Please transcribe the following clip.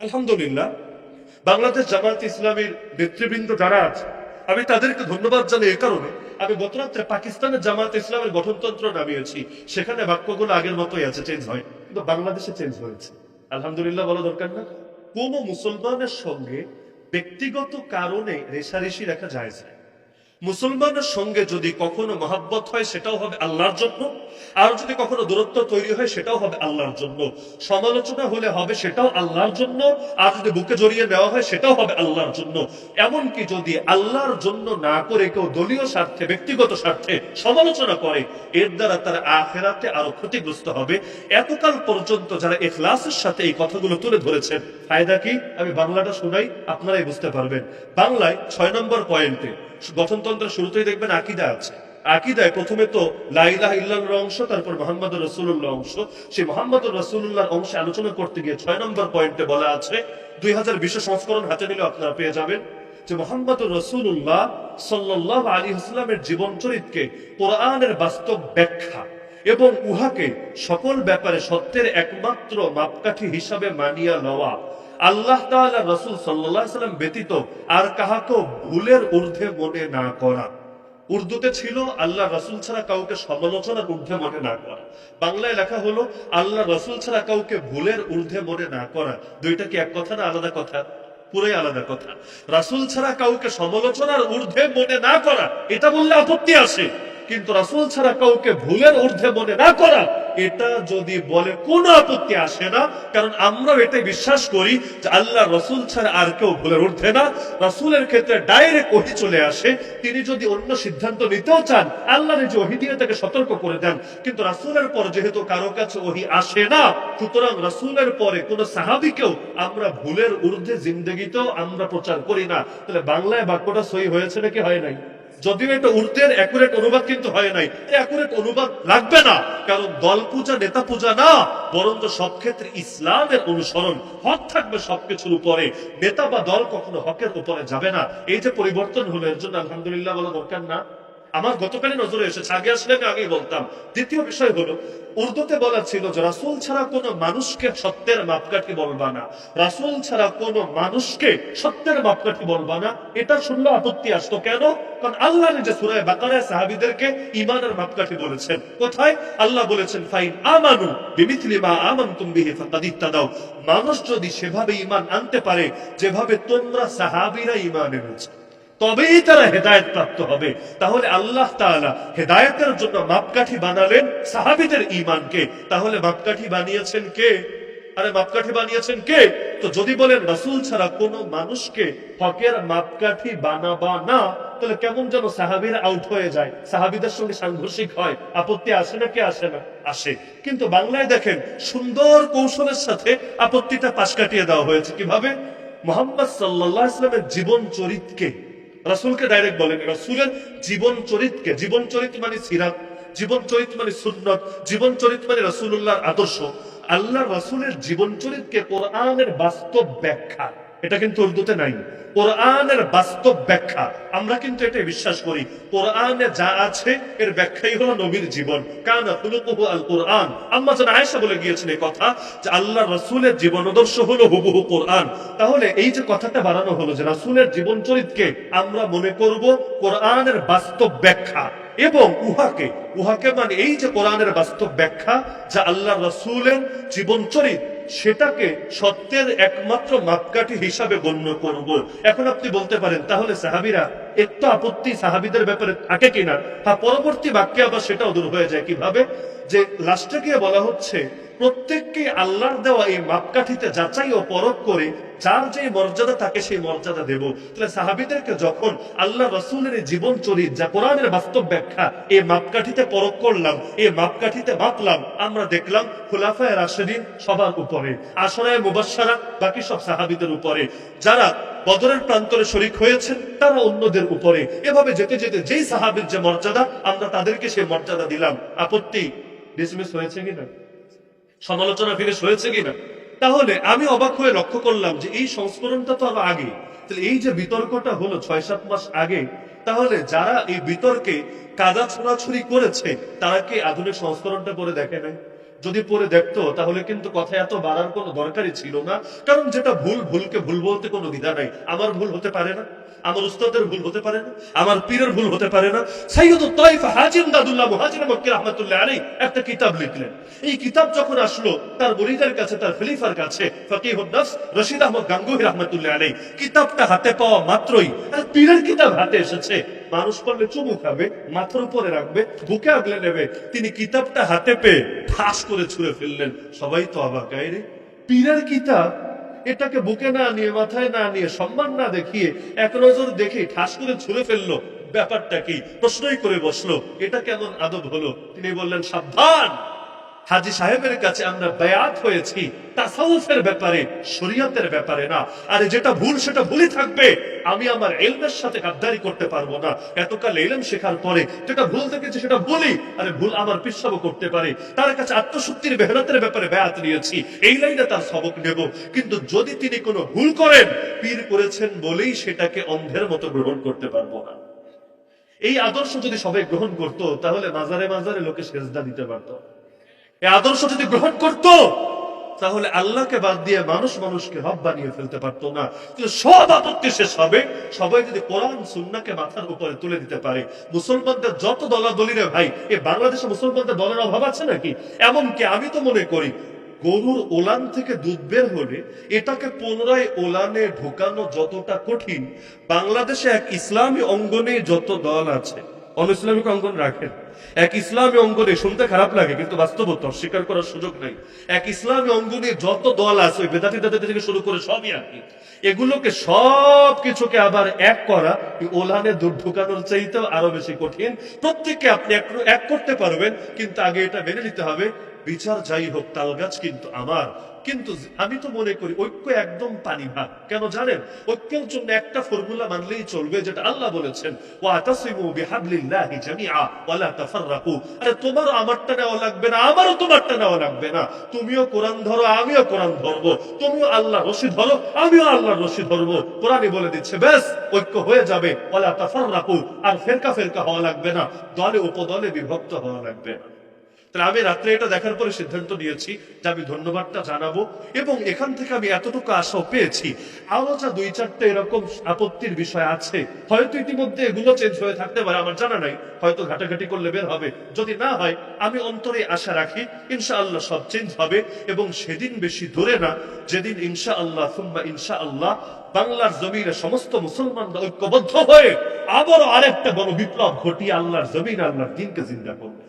আলহামদুলিল্লাহ, বাংলাদেশ জামায়াত ইসলামের নেতৃবৃন্দ যারা আছে, আমি তাদেরকে ধন্যবাদ জানাই এ কারণে আমি গতরাত্রে পাকিস্তানের জামায়াত ইসলামের গঠনতন্ত্র নামিয়েছি। সেখানে বাক্যগুলো আগের মতোই আছে চেঞ্জ হয়। কিন্তু বাংলাদেশে চেঞ্জ হয়েছে। আলহামদুলিল্লাহ বলা দরকার না। কোন মুসলমানের সঙ্গে ব্যক্তিগত কারণে রেশারেশি রাখা যায় না। মুসলমানের সঙ্গে যদি কখনো মহাব্বত হয়, সেটাও হবে আল্লাহর জন্য। আর যদি কখনো দূরত্ব তৈরি হয়, সেটাও হবে আল্লাহর জন্য। সমালোচনা হলে হবে সেটাও আল্লাহর জন্য। আর যদি বুকে জড়িয়ে নেওয়া হয়, সেটাও হবে আল্লাহর জন্য। এমনকি যদি আল্লাহর জন্য না করে কেউ দলীয় স্বার্থে, ব্যক্তিগত স্বার্থে সমালোচনা করে, এর দ্বারা তার আখেরাতে আরও ক্ষতিগ্রস্ত হবে। এতকাল পর্যন্ত যারা এখলাসের সাথে এই কথাগুলো তুলে ধরেছেন ফায়দা কি? আমি বাংলাটা শোনাই, আপনারাই বুঝতে পারবেন। বাংলায় ছয় নম্বর পয়েন্টে গঠনতন্ত্রের শুরুতেই দেখবেন আকিদা আছে। আকিদায় প্রথমে তো লাইলাহ ইল্লাহর অংশ, তারপর মোহাম্মদ রসুল্লাহ অংশ। সেই মোহাম্মদ রসুল্লাহর অংশে আলোচনা করতে গিয়ে ছয় নম্বর পয়েন্টে বলা আছে, দুই হাজার বিশ সংস্করণ হাতে নিলে আপনারা পেয়ে যাবেন যে মোহাম্মদ রসুল্লাহ সাল্লাহ আলী হাসলামের জীবন চরিত্রকে কোরআনের বাস্তব ব্যাখ্যা এবং উহাকে সকল ব্যাপারে সত্যের একমাত্র মাপকাঠি হিসাবে মানিয়া লওয়া। আল্লাহ তাআলা সাল্লাম ব্যতীত আর কাহাকেও ভুলের ঊর্ধ্বে মনে না করা। উর্দুতে ছিল, আল্লাহ রসুল ছাড়া কাউকে সমালোচনার ঊর্ধ্বে মনে না করা। বাংলায় লেখা হলো, আল্লাহ রসুল ছাড়া কাউকে ভুলের ঊর্ধ্বে মনে না করা। দুইটা কি এক কথা না আলাদা কথা? পুরোই আলাদা কথা। রাসুল ছাড়া কাউকে সমালোচনার ঊর্ধ্বে মনে না করা, এটা বললে আপত্তি আসে। কিন্তু রাসুল ছাড়া কাউকে ভুলের ঊর্ধ্বে মনে না করা, এটা যদি বলে কোনো আপত্তি আসে না, কারণ আমরা এটাই বিশ্বাস করি যে আল্লাহ রসুল ছাড়া আর কেউ ভুলের ঊর্ধ্বে না। রাসুলের ক্ষেত্রে ডাইরেক্ট ওহি চলে আসে, তিনি যদি অন্য সিদ্ধান্ত নিতেও চান, আল্লাহ যে ওহি দিয়ে তাকে সতর্ক করে দেন। কিন্তু রাসুলের পর যেহেতু কারও কাছে ওহি আসে না, সুতরাং রাসুলের পরে কোন সাহাবিকেও আমরা ভুলের ঊর্ধ্বে জিন্দগিতেও আমরা প্রচার করি না। তাহলে বাংলায় বাক্যটা সই হয়েছে নাকি হয় নাই? যদিও এটা উর্দের অ্যাকুরেট অনুবাদ কিন্তু হয় নাই। অ্যাকুরেট অনুবাদ লাগবে না, কারণ দল পূজা নেতা পূজা না, বরঞ্চ সব ক্ষেত্রে ইসলামের অনুসরণ। হক থাকবে সবকিছুর উপরে। নেতা বা দল কখনো হকের উপরে যাবে না। এই যে পরিবর্তন হলো, এর জন্য আলহামদুলিল্লাহ বলা দরকার না। আমার গতকালই নজরে এসেছে, আগে আসলে আমি আগেই বলতাম। দ্বিতীয় বিষয় হলো, উর্দুতে বলা ছিল যে রাসুল ছাড়া কোনো মানুষকে সত্যের মাপকাঠি বলবা না। রাসুল ছাড়া কোনো মানুষকে সত্যের মাপকাঠি বলবা না। এটা শুনলে আপত্তি আসতো কেন? কারণ আল্লাহ নিজে সুরায় বাকারায় সাহাবিদেরকে ইমানের মাপকাঠি বলেছেন। কোথায়? আল্লাহ বলেছেন, ফাইন আমানু বিমিথলি মা আমানতুম বিহি ফাকাদ ইত্তাদাও মানুষ যদি সেভাবে ইমান আনতে পারে, যেভাবে তোমরা সাহাবিরা ইমান এনেছো। তবেই তারা হেদায়ত প্রাপ্ত হবে। তাহলে আল্লাহ তাআলা হেদায়তের জন্য মাপকাঠি বানালেন সাহাবিদের ইমানকে তাহলে মাপকাঠি বানিয়েছেন কে? আরে, মাপকাঠি বানিয়েছেন কে? তো যদি বলেন রাসূল ছাড়া কোনো মানুষকে হকের মাপকাঠি বানাবা না, তাহলে কেমন যেন সাহাবিরা আউট হয়ে যায়। সাহাবিদের সঙ্গে সাংঘর্ষিক হয়। আপত্তি আসে না কে আসে না? আসে। কিন্তু বাংলায় দেখেন, সুন্দর কৌশলের সাথে আপত্তিটা পাশ কাটিয়ে দেওয়া হয়েছে। কীভাবে? মোহাম্মদ সাল্লাহ ইসলামের জীবন চরিতকে রাসুলকে ডাইরেক্ট বলেন, রাসুলের জীবন চরিতকে জীবন চরিত মানে সিরাত, জীবন চরিত মানে সুন্নত, জীবন চরিত মানে রাসুল্লাহর আদর্শ। আল্লাহ রাসুলের জীবন চরিতকে কোরআনের বাস্তব ব্যাখ্যা এটা কিন্তু উর্দুতে নাই। কোরআনের বাস্তব ব্যাখ্যা। আমরা কিন্তু এটা বিশ্বাস করি। কোরআনে যা আছে, এর ব্যাখ্যাই হলো নবীর জীবন। কানা খুলুকুহু আল কোরআন। আম্মা আয়েশা বলে এই কথা যে রাসূলের হলো হুবহু কোরআন। তাহলে এই যে কথাটা বানানো হলো যে রাসূলের জীবন চরিতকে আমরা মনে করব কোরআনের বাস্তব ব্যাখ্যা। এবং উহাকে উহাকে মানে এই যে কোরআনের বাস্তব ব্যাখ্যা যা আল্লাহ রসুলের জীবন চরিত সেটাকে সত্যের একমাত্র মাপকাঠি হিসাবে গণ্য করব। এখন আপনি বলতে পারেন, তাহলে সাহাবিরা একটু আপত্তি সাহাবিদের ব্যাপারে থাকে কিনা? হ্যাঁ পরবর্তী বাক্যে আবার সেটাও দূর হয়ে যায় কীভাবে? যে লাস্টে গিয়ে বলা হচ্ছে, প্রত্যেককে আল্লাহর দেওয়া এই মাপকাঠিতে যাচাই ও পরখ করে যার যে মর্যাদা তাকে সেই মর্যাদা দেব। তাহলে সাহাবিদেরকে যখন আল্লাহ রসুলের জীবন চরিত, যা কোরআনের বাস্তব ব্যাখ্যা এই মাপকাঠিতে পরখ করলাম, এই মাপকাঠিতে মাপলাম আমরা দেখলাম খুলাফায় রাশেদিন সবার উপরে আসরায় মুবাসারা বাকি সব সাহাবিদের উপরে। যারা বদরের প্রান্তরে শরিক হয়েছেন, তারা অন্যদের উপরে। এভাবে যেতে যেতে যেই সাহাবির যে মর্যাদা, আমরা তাদেরকে সেই মর্যাদা দিলাম। আপত্তি ডিসমিস হয়েছে কিনা? সমালোচনা ফিনিশ হয়েছে কিনা? তাহলে আমি অবাক হয়ে লক্ষ্য করলাম যে এই সংস্করণটা তো আরও আগে। তাহলে এই যে বিতর্কটা হলো ছয় সাত মাস আগে, তাহলে যারা এই বিতর্কে কাদা ছোড়াছুরি করেছে, তারা কি আধুনিক সংস্করণটা করে দেখে নাই? যদি পরে দেখতো, তাহলে কিন্তু কথা এত বাড়ার কোনো দরকারই ছিল না। কারণ যেটা ভুল, ভুলকে ভুল বলতে কোনো দ্বিধা নাই। আমার ভুল হতে পারে না। আমার উস্তাদের ভুল হতে পারে না, আমার পীরের ভুল হতে পারে না। সাইয়দ তাইফ হাজিম দাদুল্লাহ মুহাজির মক্কি রহমাতুল্লাহ আলাইহি একটা কিতাব লিখলেন। এই কিতাব যখন আসলো, তার মুরিদের কাছে, তার খলিফার কাছে, ফকিহুন নফস রশিদ আহমদ গাঙ্গুহি রহমাতুল্লাহ আলাইহি, কিতাবটা হাতে পাওয়া মাত্রই, আর পীরের কিতাব হাতে এসেছে। মানুষ পড়লে চুমু খাবে, মাথার উপরে রাখবে, বুকে আগলে নেবে। তিনি কিতাবটা হাতে পেয়ে ফাঁস করে ছুঁড়ে ফেললেন। সবাই তো অবাক পীরের কিতাব এটাকে বুকে না নিয়ে, মাথায় না নিয়ে, সম্মান না দেখিয়ে এক নজর দেখে ঠাস করে ছুঁড়ে ফেলল। ব্যাপারটা কি? প্রশ্নই করে বসল, এটা কেমন আদব হলো? তিনি বললেন, সাবধান! হাজি সাহেবের কাছে আমরা বেয়াত হয়েছি। তাসাউফের ব্যাপারে, শরীয়তের ব্যাপারে না। আরে যেটা ভুল, সেটা ভুলই থাকবে। আমি আমার এলমের সাথে গাদ্দারি করতে পারব না। এতকাল এলম শেখার পরে যেটা ভুল দেখেছি সেটা ভুলই আরে ভুল আমার পিসাব করতে পারে। তার কাছে আত্মশক্তির মেহনতের ব্যাপারে বেয়াত নিয়েছি। এই লাইনে তার সবক নেব। কিন্তু যদি তিনি কোনো ভুল করেন, পীর করেছেন বলেই সেটাকে অন্ধের মতো গ্রহণ করতে পারব না। এই আদর্শ যদি সবাই গ্রহণ করত, তাহলে মাজারে মাজারে লোকে সেজদা দিতে পারতো। এই আদর্শ যদি গ্রহণ করত তাহলে আল্লাহকে বাদ দিয়ে মানুষ মানুষকে রব বানিয়ে ফেলতে পারতো না। কিন্তু সব আপত্তি শেষ হবে, সবাই যদি কোরআন সুন্নাকে মাথার উপরে তুলে দিতে পারে। মুসলমানদের যত দলাদলিরে ভাই এই বাংলাদেশে মুসলমানদের দলের অভাব আছে নাকি? এমনকি আমি তো মনে করি, গরুর ওলান থেকে দুধ বের হলে এটাকে পুনরায় ওলানে ঢোকানো যতটা কঠিন, বাংলাদেশে এক ইসলামী অঙ্গনে যত দল আছে, অন ইসলামিক অঙ্গন রাখেন। এক ইসলামী অঙ্গনে শুনতে খারাপ লাগে, কিন্তু বাস্তবতা অস্বীকার করার সুযোগ নাই। এক ইসলামী অঙ্গনে যত দল আছে, ওই বেদাতি দাদা থেকে শুরু করে সবই আর কি। এগুলোকে সব কিছুকে আবার এক করা ওলানে দুধ ঢুকানোর চাইতেও আরও বেশি কঠিন। প্রত্যেককে আপনি এক করতে পারবেন, কিন্তু আগে এটা মেনে নিতে হবে বিচার যাই হোক, তাল গাছ কিন্তু আমার। কিন্তু আমি তো মনে করি, ঐক্য একদম পানি ভাগ কেন জানেন? ঐক্যের জন্য একটা ফর্মুলা মানলেই চলবে, যেটা আল্লাহ বলেছেন আমারটা নেওয়া লাগবে না, আমারও তোমারটা নেওয়া লাগবে না। তুমিও কোরআন ধরো, আমিও কোরআন ধরবো। তুমিও আল্লাহ রশি ধরো, আমিও আল্লাহ রশি ধরবো। কোরআনই বলে দিচ্ছে, ব্যাস, ঐক্য হয়ে যাবে ওয়ালা তাফাররাকু। আর ফেরকা ফেরকা হওয়া লাগবে না দলে উপদলে বিভক্ত হওয়া লাগবে না। তাহলে আমি রাত্রে এটা দেখার পরে সিদ্ধান্ত নিয়েছি যে আমি ধন্যবাদটা জানাব এবং এখান থেকে আমি এতটুকু আশাও পেয়েছি। আরও যা দুই চারটে এরকম আপত্তির বিষয় আছে। হয়তো ইতিমধ্যে এগুলো চেঞ্জ হয়ে থাকতে পারে, আমার জানা নাই। হয়তো ঘাটাঘাটি করলে বের হবে। যদি না হয়, আমি অন্তরে আশা রাখি ইনশাআল্লাহ সব চেঞ্জ হবে এবং সেদিন বেশি দূরে না, যেদিন ইনশা আল্লাহ সুম্মা ইনশা আল্লাহ বাংলার জমিনে সমস্ত মুসলমানরা ঐক্যবদ্ধ হয়ে আবারও আরেকটা বড় বিপ্লব ঘটিয়ে আল্লাহর জমিন, আল্লাহর দিনকে জিন্দা করবে।